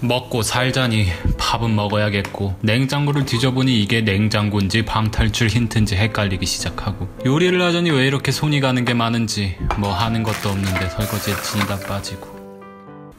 먹고 살자니 밥은 먹어야겠고 냉장고를 뒤져보니 이게 냉장고인지 방탈출 힌트인지 헷갈리기 시작하고 요리를 하자니 왜 이렇게 손이 가는 게 많은지 뭐 하는 것도 없는데 설거지에 진이 다 빠지고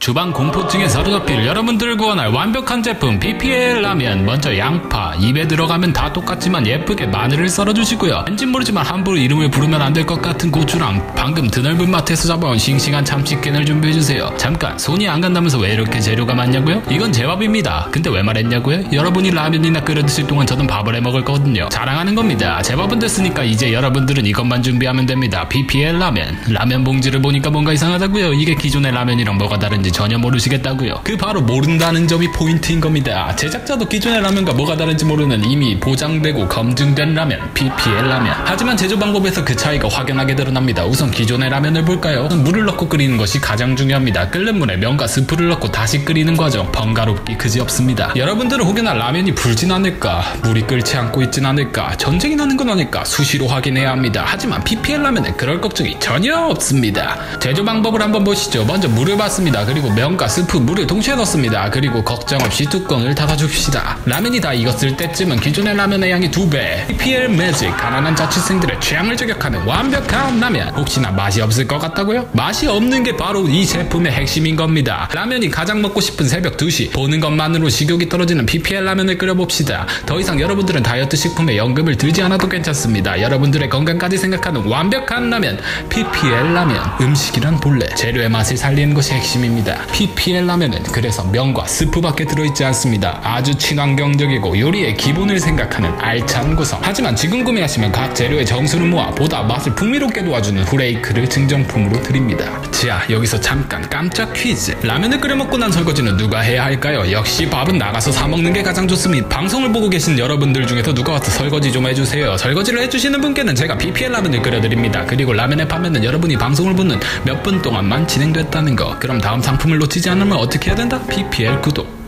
주방 공포증에 사로잡힐 여러분들을 구원할 완벽한 제품 BPL 라면. 먼저 양파. 입에 들어가면 다 똑같지만 예쁘게 마늘을 썰어주시고요. 왠지 모르지만 함부로 이름을 부르면 안 될 것 같은 고추랑 방금 드넓은 마트에서 잡아온 싱싱한 참치캔을 준비해주세요. 잠깐 손이 안 간다면서 왜 이렇게 재료가 많냐고요? 이건 제 밥입니다. 근데 왜 말했냐고요? 여러분이 라면이나 끓여 드실 동안 저는 밥을 해 먹을 거거든요. 자랑하는 겁니다. 제 밥은 됐으니까 이제 여러분들은 이것만 준비하면 됩니다. BPL 라면. 라면 봉지를 보니까 뭔가 이상하다고요. 이게 기존의 라면이랑 뭐가 다른지 전혀 모르시겠다고요. 그 바로 모른다는 점이 포인트인 겁니다. 제작자도 기존의 라면과 뭐가 다른지 모르는 이미 보장되고 검증된 라면, PPL 라면. 하지만 제조 방법에서 그 차이가 확연하게 드러납니다. 우선 기존의 라면을 볼까요? 물을 넣고 끓이는 것이 가장 중요합니다. 끓는 물에 면과 스프를 넣고 다시 끓이는 과정 번거롭기 그지없습니다. 여러분들은 혹여나 라면이 불진 않을까, 물이 끓지 않고 있진 않을까, 전쟁이 나는 건 아닐까 수시로 확인해야 합니다. 하지만 PPL 라면은 그럴 걱정이 전혀 없습니다. 제조 방법을 한번 보시죠. 먼저 물을 받습니다. 그리고 그리고 면과 스프, 물을 동시에 넣습니다. 그리고 걱정 없이 뚜껑을 닫아줍시다. 라면이 다 익었을 때쯤은 기존의 라면의 양이 두배 PPL 매직, 가난한 자취생들의 취향을 저격하는 완벽한 라면. 혹시나 맛이 없을 것 같다고요? 맛이 없는 게 바로 이 제품의 핵심인 겁니다. 라면이 가장 먹고 싶은 새벽 2시. 보는 것만으로 식욕이 떨어지는 PPL 라면을 끓여봅시다. 더 이상 여러분들은 다이어트 식품에 연금을 들지 않아도 괜찮습니다. 여러분들의 건강까지 생각하는 완벽한 라면. PPL 라면. 음식이란 본래 재료의 맛을 살리는 것이 핵심입니다. 있습니다. PPL 라면은 그래서 면과 스프밖에 들어있지 않습니다. 아주 친환경적이고 요리의 기본을 생각하는 알찬 구성. 하지만 지금 구매하시면 각 재료의 정수를 모아 보다 맛을 풍미롭게 도와주는 후레이크를 증정품으로 드립니다. 자 여기서 잠깐 깜짝 퀴즈. 라면을 끓여 먹고 난 설거지는 누가 해야 할까요? 역시 밥은 나가서 사 먹는 게 가장 좋습니다. 방송을 보고 계신 여러분들 중에서 누가 와서 설거지 좀 해주세요. 설거지를 해주시는 분께는 제가 PPL 라면을 끓여드립니다. 그리고 라면의 판매는 여러분이 방송을 보는 몇 분 동안만 진행됐다는 거. 그럼 다음 상품 상품을 놓치지 않으면 어떻게 해야 된다? PPL 구독